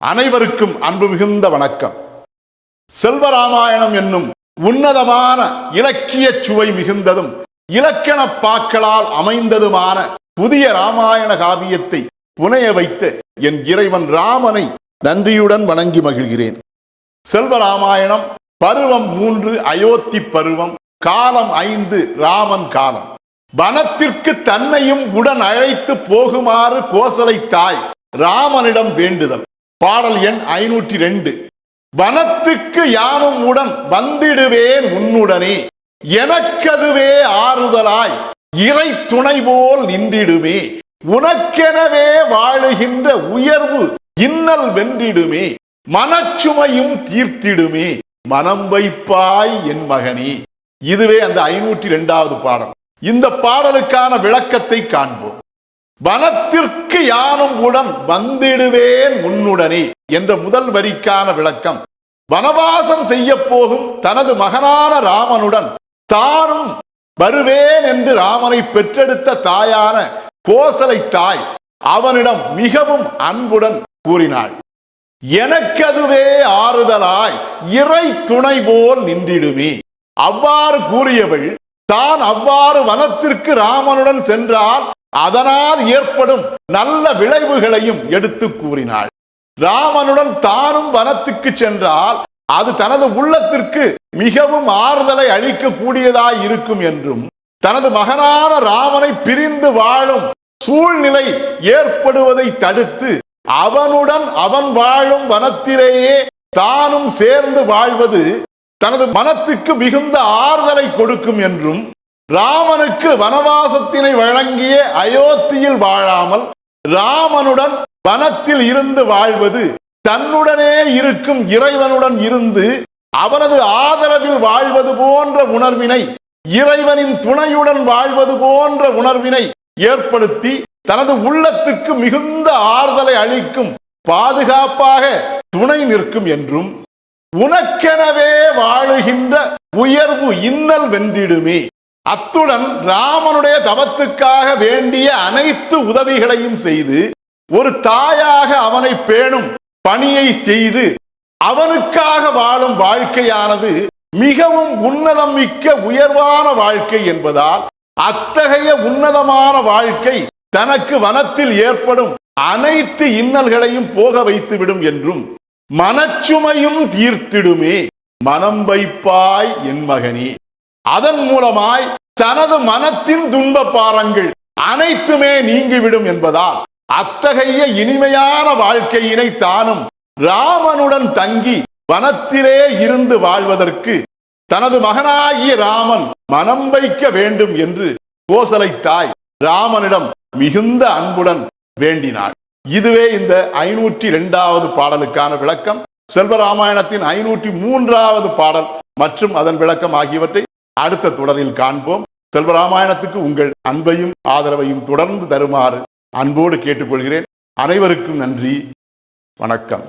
அனைவருக்கும் அன்பு மிகுந்த வணக்கம். செல்வராமாயணம் என்னும் உன்னதமான இலக்கிய சுவை மிகுந்ததும் இலக்கண பாக்களால் அமைந்ததுமான புதிய ராமாயண காவியத்தை புனைய வைத்த என் இறைவன் ராமனை நன்றியுடன் வணங்கி மகிழ்கிறேன். செல்வராமாயணம் பருவம் மூன்று அயோத்தி பருவம் காலம் ஐந்து ராமன் காலம். வனத்திற்கு தன்னையும் உடன் அழைத்து போகுமாறு கோசலை தாய் ராமனிடம் வேண்டுதல். பாடல் எண் ஐநூற்றி ரெண்டு. வனத்துக்கு யானும் உடன் வந்திடுவேன் உன்னுடனே. எனக்கதுவே ஆறுதலாய் இறை துணை போல் நின்றிடுமே. உனக்கெனவே வாழுகின்ற உயர்வு இன்னல் வென்றிடுமே. மனச்சுமையும் தீர்த்திடுமே. மனம் வைப்பாய் என் மகனே. இதுவே அந்த ஐநூற்றி ரெண்டாவது பாடல். இந்த பாடலுக்கான விளக்கத்தை காண்போம். வனத்திற்கு யானும் உடன் வந்திடுவேன் உன்னுடனே என்ற முதல் வரிக்கான விளக்கம். வனவாசம் செய்ய போகும் தனது மகனான ராமனுடன் தானும் வருவேன் என்று ராமனை பெற்றெடுத்த தாயான கோசலை தாய் அவனிடம் மிகவும் அன்புடன் கூறினாள். எனக்கதுவே ஆறுதலாய் இறை துணை போல் நின்றிடுமே. அவ்வாறு கூறியவள் தான் அவ்வாறு வனத்திற்கு ராமனுடன் சென்றால் அதனால் ஏற்படும் நல்ல விளைவுகளையும் எடுத்து கூறினாள். ராமனுடன் தானும் வனத்துக்கு சென்றால் அது தனது உள்ளத்திற்கு மிகவும் ஆறுதலை அளிக்கக்கூடியதாய் இருக்கும் என்றும் தனது மகனான ராமனை பிரிந்து வாழும் சூழ்நிலை ஏற்படுவதை தடுத்து அவனுடன் அவன் வாழும் வனத்திலேயே தானும் சேர்ந்து வாழ்வது தனது மனத்துக்கு மிகுந்த ஆறுதலை கொடுக்கும் என்றும் ராமனுக்கு வனவாசத்தினை வழங்கிய அயோத்தியில் வாழாமல் ராமனுடன் வனத்தில் இருந்து வாழ்வது தன்னுடனே இருக்கும் இறைவனுடன் இருந்து அவனது ஆதரவில் வாழ்வது போன்ற உணர்வினை இறைவனின் துணையுடன் வாழ்வது போன்ற உணர்வினை ஏற்படுத்தி தனது உள்ளத்துக்கு மிகுந்த ஆறுதலை அளிக்கும் பாதுகாப்பாக துணை நிற்கும் என்றும் உனக்கெனவே வாழுகின்ற உயர்வு இன்னல் வென்றிடுமே. அத்துடன் ராமனுடைய தவத்துக்காக வேண்டிய அனைத்து உதவிகளையும் செய்து ஒரு தாயாக அவனை பேணும் பணியை செய்து அவனுக்காக வாழும் வாழ்க்கையானது மிகவும் உன்னதம் மிக்க உயர்வான வாழ்க்கை என்பதால் அத்தகைய உன்னதமான வாழ்க்கை தனக்கு வனத்தில் ஏற்படும் அனைத்து இன்னல்களையும் போக வைத்துவிடும் என்றும் மனச்சுமையும் தீர்த்திடுமே. மனம் வைப்பாய் என் மகனே. அதன் மூலமாய் தனது மனத்தின் துன்ப பாரங்கள் அனைத்துமே நீங்கிவிடும் என்பதால் அத்தகைய இனிமையான வாழ்க்கையினை தானும் ராமனுடன் தங்கி வனத்திலே இருந்து வாழ்வதற்கு தனது மகனாகிய ராமன் மனம் வைக்க வேண்டும் என்று கோசலை தாய் ராமனிடம் மிகுந்த அன்புடன் வேண்டினாள். இதுவே இந்த ஐநூற்றி இரண்டாவது பாடலுக்கான விளக்கம். செல்வராமாயணத்தின் ஐநூற்றி மூன்றாவது பாடல் மற்றும் அதன் விளக்கம் ஆகியவற்றை அடுத்த தொடரில் காண்போம். செல்வராமாயணத்துக்கு உங்கள் அன்பையும் ஆதரவையும் தொடர்ந்து தருமாறு அன்போடு கேட்டுக்கொள்கிறேன். அனைவருக்கும் நன்றி. வணக்கம்.